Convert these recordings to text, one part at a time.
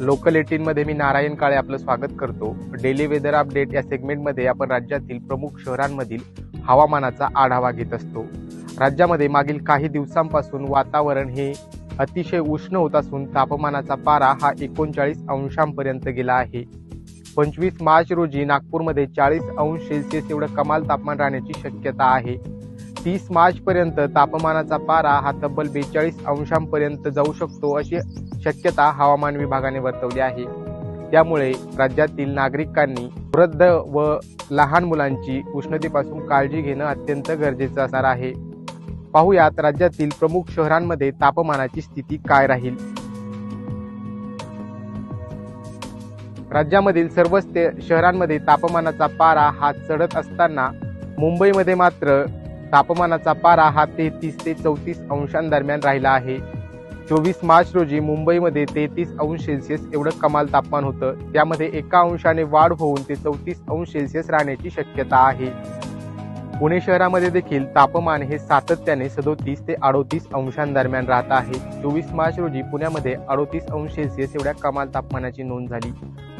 Local एटीनमध्ये मी नारायण काळे आपलं स्वागत करतो. डेली वेदर अपडेट या सेगमेंटमध्ये आपण राज्यातील प्रमुख शहरांमधील हवामानाचा आढावा घेत असतो. राज्यामध्ये मागील काही दिवसांपासून वातावरण हे अतिशय उष्ण होत असून तापमानाचा पारा हा एकोणचाळीस अंशांपर्यंत गेला आहे. पंचवीस मार्च रोजी नागपूरमध्ये चाळीस अंश सेल्सिअस एवढं कमाल तापमान राहण्याची शक्यता आहे. तीस मार्च पर्यंत तापमानाचा पारा हा तब्बल बेचाळीस अंशांपर्यंत जाऊ शकतो अशी शक्यता हवामान विभागाने वर्तवली आहे. त्यामुळे राज्यातील नागरिकांनी वृद्ध व लहान मुलांची उष्णतेपासून काळजी घेणं अत्यंत गरजेचं असणार आहे. पाहुयात राज्यातील प्रमुख शहरांमध्ये तापमानाची स्थिती काय राहील? राज्यामधील सर्वच ते शहरांमध्ये तापमानाचा पारा हा चढत असताना मुंबईमध्ये मात्र तापमानाचा पारा हा तेहतीस ते चौतीस अंशांदरम्यान राहिला आहे. चोवीस मार्च रोजी मुंबईमध्ये तेहतीस अंश सेल्सिअस एवढं कमाल तापमान होतं. त्यामध्ये एका अंशाने वाढ होऊन ते चौतीस अंश सेल्सिअस राहण्याची शक्यता आहे. पुणे शहरामध्ये देखील तापमान हे सातत्याने सदोतीस ते अडोतीस अंशांदरम्यान राहत आहे. चोवीस मार्च रोजी पुण्यामध्ये अडोतीस अंश सेल्सिअस एवढ्या कमाल तापमानाची नोंद झाली.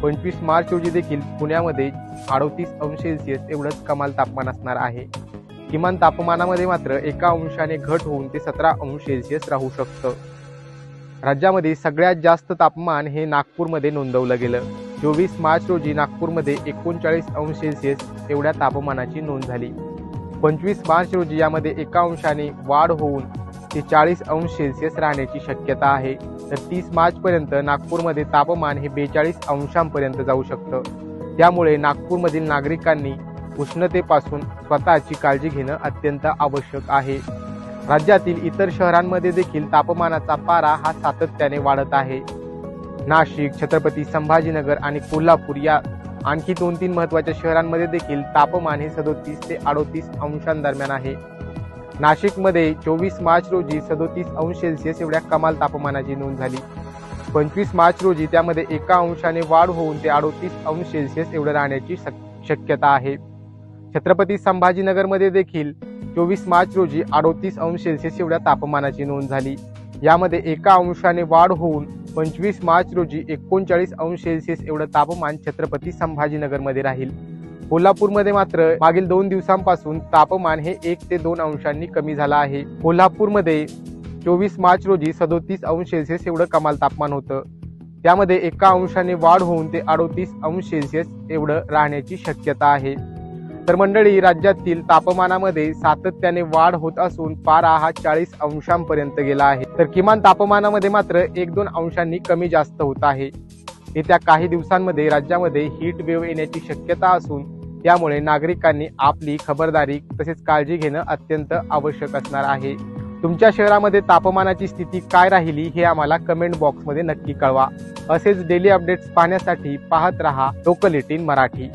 पंचवीस मार्च रोजी देखील पुण्यामध्ये अडोतीस अंश सेल्सिअस एवढंच कमाल तापमान असणार आहे. किमान तापमानामध्ये मात्र एका अंशाने घट होऊन ते सतरा अंश सेल्सिअस राहू शकतं. राज्यामध्ये सगळ्यात जास्त तापमान हे नागपूरमध्ये नोंदवलं गेलं. चोवीस मार्च रोजी नागपूरमध्ये एकोणचाळीस अंश सेल्सिअस एवढ्या तापमानाची नोंद झाली. पंचवीस मार्च रोजी यामध्ये एका अंशाने वाढ होऊन ते चाळीस अंश सेल्सिअस राहण्याची शक्यता आहे. तर तीस मार्चपर्यंत नागपूरमध्ये तापमान हे बेचाळीस अंशांपर्यंत जाऊ शकतं. त्यामुळे नागपूरमधील नागरिकांनी उष्णतेपासून स्वतःची काळजी घेणं अत्यंत आवश्यक आहे. राज्यातील इतर शहरांमध्ये देखील तापमानाचा पारा हा सातत्याने वाढत आहे. नाशिक छत्रपती संभाजीनगर आणि कोल्हापूर या आणखी दोन तीन महत्त्वाच्या शहरांमध्ये देखील तापमान हे सदोतीस ते अडोतीस अंशांदरम्यान आहे. नाशिकमध्ये चोवीस मार्च रोजी सदोतीस अंश सेल्सिअस एवढ्या कमाल तापमानाची नोंद झाली. पंचवीस मार्च रोजी त्यामध्ये एका अंशाने वाढ होऊन ते अडोतीस अंश सेल्सिअस एवढं राहण्याची शक- शक्यता आहे. छत्रपती संभाजीनगरमध्ये देखील चोवीस मार्च रोजी अडोतीस अंश सेल्सिअस एवढ्या तापमानाची नोंद झाली. यामध्ये एका अंशाने वाढ होऊन पंचवीस मार्च रोजी एकोणचाळीस अंश सेल्सिअस एवढं तापमान छत्रपती संभाजीनगरमध्ये राहील. कोल्हापूरमध्ये मात्र मागील दोन दिवसांपासून तापमान हे एक ते दोन अंशांनी कमी झालं आहे. कोल्हापूरमध्ये चोवीस मार्च रोजी सदोतीस अंश सेल्सिअस एवढं कमाल तापमान होतं. त्यामध्ये एका अंशाने वाढ होऊन ते अडोतीस अंश सेल्सिअस एवढं राहण्याची शक्यता आहे. तर मंडळी राज्यातील तापमानामध्ये सातत्याने वाढ होत असून पारा हा चाळीस अंशांपर्यंत गेला आहे. तर किमान तापमानामध्ये मात्र एक दोन अंशांनी कमी जास्त होत आहे. येत्या काही दिवसांमध्ये राज्यामध्ये हीट वेव्ह येण्याची शक्यता असून त्यामुळे नागरिकांनी आपली खबरदारी तसेच काळजी घेणं अत्यंत आवश्यक असणार आहे. तुमच्या शहरामध्ये तापमानाची स्थिती काय राहिली हे आम्हाला कमेंट बॉक्समध्ये नक्की कळवा. असेच डेली अपडेट्स पाहण्यासाठी पाहत रहा लोकल एटीन मराठी.